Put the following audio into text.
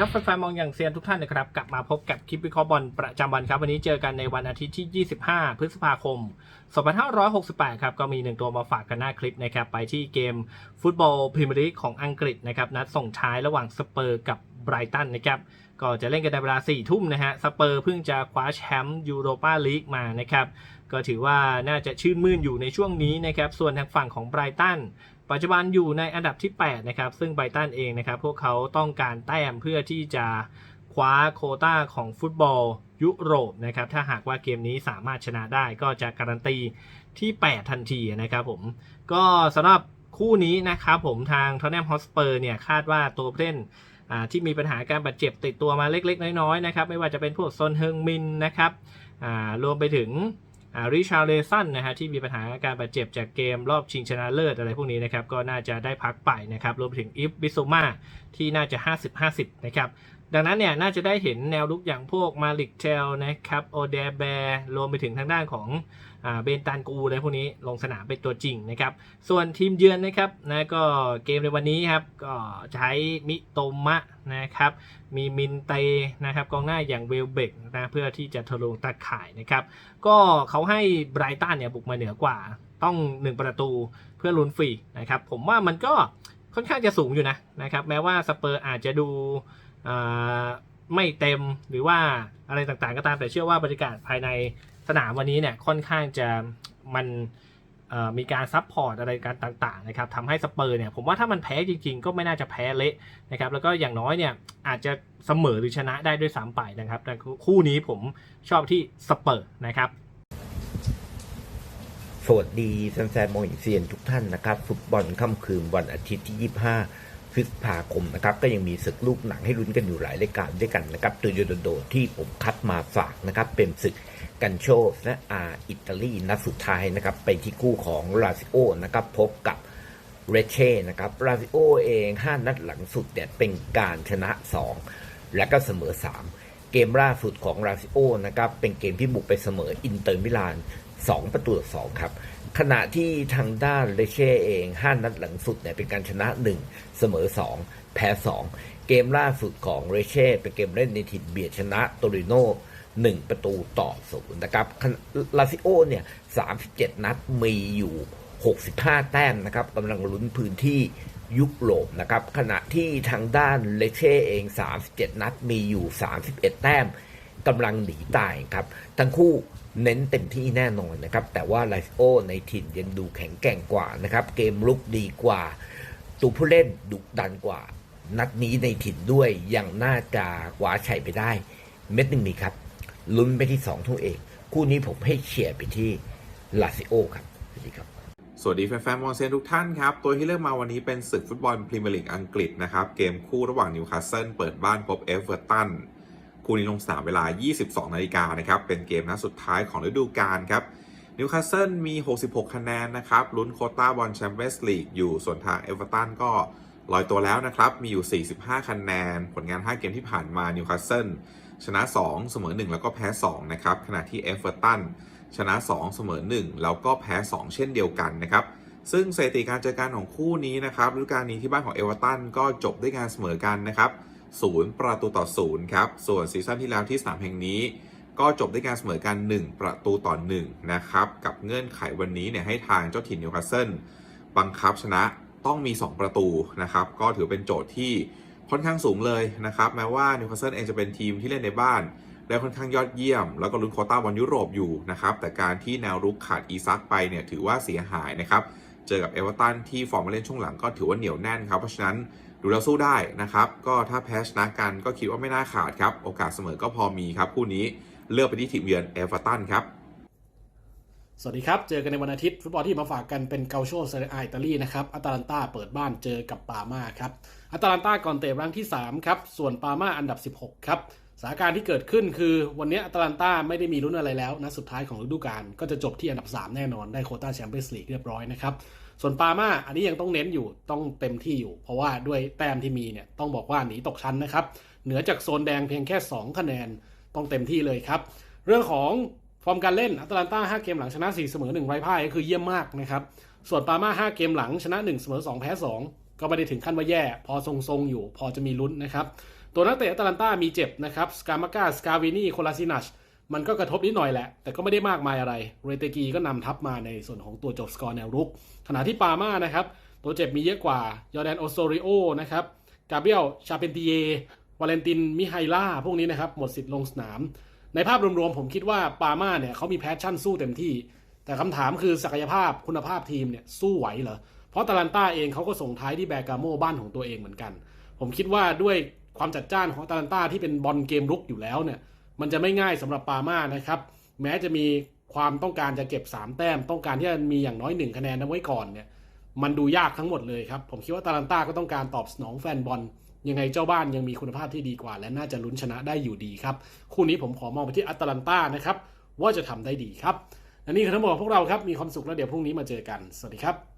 ครับแฟนๆมองอย่างเซียนทุกท่านนะครับ กลับมาพบกับคลิปวิเคราะห์บอลประจำวันครับ วันนี้เจอกันในวันอาทิตย์ที่ 25 พฤษภาคม 2568 ครับ ก็มีหนึ่งตัวมาฝากกันหน้าคลิปนะครับ ไปที่เกมฟุตบอลพรีเมียร์ลีกของอังกฤษนะครับ นัดส่งท้ายระหว่างสเปอร์กับ ไบรตันนะครับก็จะเล่นกันในเวลา4ทุ่มนะฮะสเปอร์เพิ่งจะคว้าแชมป์ยูโรปาลีกมานะครับก็ถือว่าน่าจะชื่นมื่นอยู่ในช่วงนี้นะครับส่วนทางฝั่งของไบรตันปัจจุบันอยู่ในอันดับที่ 8 นะครับ ซึ่งไบรตันเองนะครับ พวกเขาต้องการแต้มเพื่อที่จะคว้าโคต้าของฟุตบอลยุโรปนะครับ ถ้าหากว่าเกมนี้สามารถชนะได้ก็จะการันตีที่ 8 ทันทีนะครับผม ก็สำหรับคู่นี้นะครับผมทางทอนแนมฮอสเปอร์เนี่ยคาดว่าตัวผู้เล่น ที่มีปัญหาการบาดเจ็บติดตัวมาเล็กๆ น้อยๆนะครับไม่ว่าจะเป็นพวกซอนเฮิงมินนะครับรวมไปถึงริชาร์เลสันนะฮะที่มีปัญหาการบาดเจ็บจากเกมรอบชิงชนะเลิศอะไรพวกนี้นะครับก็น่าจะได้พักไปนะครับรวมถึงอิฟบิโซมาที่น่าจะ 50-50 นะครับ ดังนั้นเนี่ยน่าจะได้เห็นแนวลุกอย่างพวกมาลิกเทลนะครับโอเดแบร์รวมไปถึงทางด้านของเบนตานกูอะไรพวกนี้ลงสนามเป็นตัวจริงนะครับ ส่วนทีมเยือนนะครับนะก็เกมในวันนี้ครับก็ใช้มิโตมะนะครับ มีมินเตนะครับกองหน้าอย่างเวลเบกนะเพื่อที่จะทะลวงตาข่ายนะครับ ก็เขาให้ไบรตันเนี่ยบุกมาเหนือกว่าต้อง 1 ประตูเพื่อลุ้นฟรีนะครับ ผมว่ามันก็ค่อนข้างจะสูงอยู่นะนะครับ แม้ว่าสเปอร์อาจจะดู ไม่เต็มหรือว่าอะไรต่างๆก็ตามแต่เชื่อว่าบรรยากาศภายในสนามวันนี้เนี่ยค่อนข้างจะมันมีการซับพอร์ตอะไรการต่างๆนะครับทำให้สเปอร์เนี่ยผมว่าถ้ามันแพ้จริงๆ ก็ไม่น่าจะแพ้เละนะครับแล้วก็อย่างน้อยเนี่ยอาจจะเสมอหรือชนะได้ด้วยซ้ำไปนะครับแต่คู่นี้ผมชอบที่สเปอร์นะครับสวัสดีแฟนๆมองเซียนทุกท่านนะครับ ฟุตบอลค่ำคืนวันอาทิตย์ที่ 25 พฤษภาคมนะครับ ก็ยังมีศึกลูกหนังให้ลุ้นกันอยู่หลายรายการด้วยกันนะครับโดยโดดที่ผมคัดมาฝากนะครับ เป็นศึกกันโชและอาอิตาลีนัดสุดท้ายนะครับ ไปที่คู่ของลาซิโอนะครับ พบกับเรเช่นะครับลาซิโอเอง 5 นัดหลังสุดเนี่ยเป็นการชนะ 2 และก็เสมอ 3 เกมล่าสุดของลาซิโอนะครับ เป็นเกมที่บุกไปเสมออินเตอร์มิลาน 2 ประตูต่อ2ครับ ขณะที่ทางด้านเลเช่เอง 5 นัดหลังสุดเนี่ยเป็นการชนะ 1 เสมอ 2 แพ้ 2 เกมล่าสุดของเรเช่เป็นเกมเล่นในถิ่นเบียดชนะโตริโน่1ประตูต่อศูนย์นะครับ ลาซิโอเนี่ย37นัดมีอยู่65แต้มนะครับกำลังลุ้นพื้นที่ยุโรปนะครับ ขณะที่ทางด้านเลเช่เอง37นัดมีอยู่31แต้มกำลังหนีตายครับ ทั้งคู่ เน้นเต็มที่แน่นอนนะครับ แต่ว่าไลโอในถิ่นยังดูแข็งแกร่งกว่านะครับ เกมลุกดีกว่า ตัวผู้เล่นดุดันกว่า นัดนี้ในถิ่นด้วยยังน่าจะกว่าชัยไปได้ เม็ดหนึ่งมีครับ ลุ้นไปที่สองทุ่งเอกคู่นี้ผมให้เชียร์ไปที่ลาซิโอครับสวัสดีครับสวัสดีแฟนๆมอนเซนทุกท่านครับ ตัวที่เลือกมาวันนี้เป็นศึกฟุตบอลพรีเมียร์ลีกอังกฤษนะครับ เกมคู่ระหว่างนิวคาสเซิลเปิดบ้านพบเอเวอร์ตัน คู่นี้ลงสนามเวลา 22 นาฬิกานะครับ เป็นเกมนัดสุดท้ายของฤดูกาลครับ นิวคาสเซิลมี 66 คะแนนนะครับ ลุ้นโคต้าบอลแชมเปี้ยนส์ลีกอยู่ ส่วนทางเอเวอร์ตันก็ลอยตัวแล้วนะครับ มีอยู่ 45 คะแนน ผลงาน 5 เกมที่ผ่านมา นิวคาสเซิลชนะ 2 เสมอ 1 แล้วก็แพ้ 2 นะครับ ขณะที่เอเวอร์ตันชนะ 2 เสมอ 1 แล้วก็แพ้ 2 เช่นเดียวกันนะครับ ซึ่งสถิติการเจอกันของคู่นี้นะครับฤดูกาลนี้ที่บ้านของเอเวอร์ตันก็จบด้วยการเสมอกันนะครับ ศูนย์ประตูต่อศูนย์ครับ ส่วนซีซั่นที่แล้วที่สนามแห่งนี้ก็จบด้วยการเสมอกัน 1 ประตูต่อ 1 นะครับ กับเงื่อนไขวันนี้เนี่ยให้ทางเจ้าถิ่นนิวคาสเซิลบังคับชนะต้องมี 2 ประตูนะครับ ก็ถือเป็นโจทย์ที่ค่อนข้างสูงเลยนะครับ แม้ว่านิวคาสเซิลเองจะเป็นทีมที่เล่นในบ้านได้ค่อนข้างยอดเยี่ยม แล้วก็ลุ้นโคต้าบอลยุโรปอยู่นะครับ แต่การที่แนวรุกขาดอีซักไปเนี่ยถือว่าเสียหายนะครับ เจอกับเอเวอร์ตันที่ฟอร์มมาเล่นช่วงหลังก็ถือว่าเหนียวแน่นครับ เพราะฉะนั้น ดูแล้วสู้ได้นะครับ ก็ถ้าแพ้ชนะกันก็คิดว่าไม่น่าขาดครับ โอกาสเสมอก็พอมีครับ คู่นี้เลือกไปที่ทีมเยือนเอเวอร์ตันครับ สวัสดีครับ เจอกันในวันอาทิตย์ ฟุตบอลที่มาฝากกันเป็นเกาโชเซเรียอิตาลีนะครับอัตาลันตาเปิดบ้านเจอกับปาม่าครับอัตาลันตาก่อนเตะรังที่3ครับส่วนปาม่าอันดับ 16 ครับ สถานการณ์ที่เกิดขึ้นคือวันนี้อัตาลันตาไม่ได้มีลุ้นอะไรแล้วนะสุดท้ายของฤดูกาลก็จะจบที่อันดับ 3 แน่นอนได้โคต้าแชมเปี้ยนส์ลีกเรียบร้อยนะครับ ส่วนปามาอันนี้ยังต้องเน้นอยู่ต้องเต็มที่อยู่ เพราะว่าด้วยแต้มที่มีเนี่ยต้องบอกว่าหนีตกชั้นนะครับ เหนือจากโซนแดงเพียงแค่ 2 คะแนนต้องเต็มที่เลยครับ เรื่องของฟอร์มการเล่นอัตแลนตา5เกมหลังชนะ4เสมอ1ไร้พ่ายก็คือเยี่ยมมากนะครับส่วนปามา5เกมหลังชนะ1เสมอ2แพ้2ก็ไม่ได้ถึงขั้นว่าแย่ พอทรงๆอยู่ พอจะมีลุ้นนะครับ ตัวนักเตะอตาลันต้ามีเจ็บนะครับสกามาก้าสกาวินีโคลาซินัชมันก็กระทบนิดหน่อยแหละ แต่ก็ไม่ได้มากมายอะไร เรเตกีก็นำทัพมาในส่วนของตัวจบสกอร์แนวรุก ขณะที่ปาม่านะครับ ตัวเจ็บมีเยอะกว่ายอร์แดนโอโซริโอนะครับ กาเบียล ชาเปนติเย วาเลนติน มิไฮล่า พวกนี้นะครับ หมดสิทธิ์ลงสนาม ในภาพรวมๆ ผมคิดว่าปาม่าเนี่ยเขามีแพชชั่นสู้เต็มที่ แต่คำถามคือศักยภาพคุณภาพทีมเนี่ยสู้ไหวเหรอ เพราะตาลันต้าเองเขาก็ส่งท้ายที่แบกาโมบ้านของตัวเองเหมือนกัน ผมคิดว่าด้วย ความจัดจ้านของตาลันตาที่เป็นบอลเกมรุกอยู่แล้วเนี่ยมันจะไม่ง่ายสำหรับปาม่านะครับ แม้จะมีความต้องการจะเก็บ 3 แต้ม ต้องการที่จะมีอย่างน้อย 1 คะแนนเอาไว้ก่อนเนี่ยมันดูยากทั้งหมดเลยครับ ผมคิดว่าตาลันตาก็ต้องการตอบสนองแฟนบอล ยังไงเจ้าบ้านยังมีคุณภาพที่ดีกว่า และน่าจะลุ้นชนะได้อยู่ดีครับ คู่นี้ผมขอมองไปที่อัตแลนตานะครับว่าจะทำได้ดีครับและนี่คือทั้งหมดของพวกเราครับมีความสุขแล้วเดี๋ยวพรุ่งนี้มาเจอกันสวัสดีครับ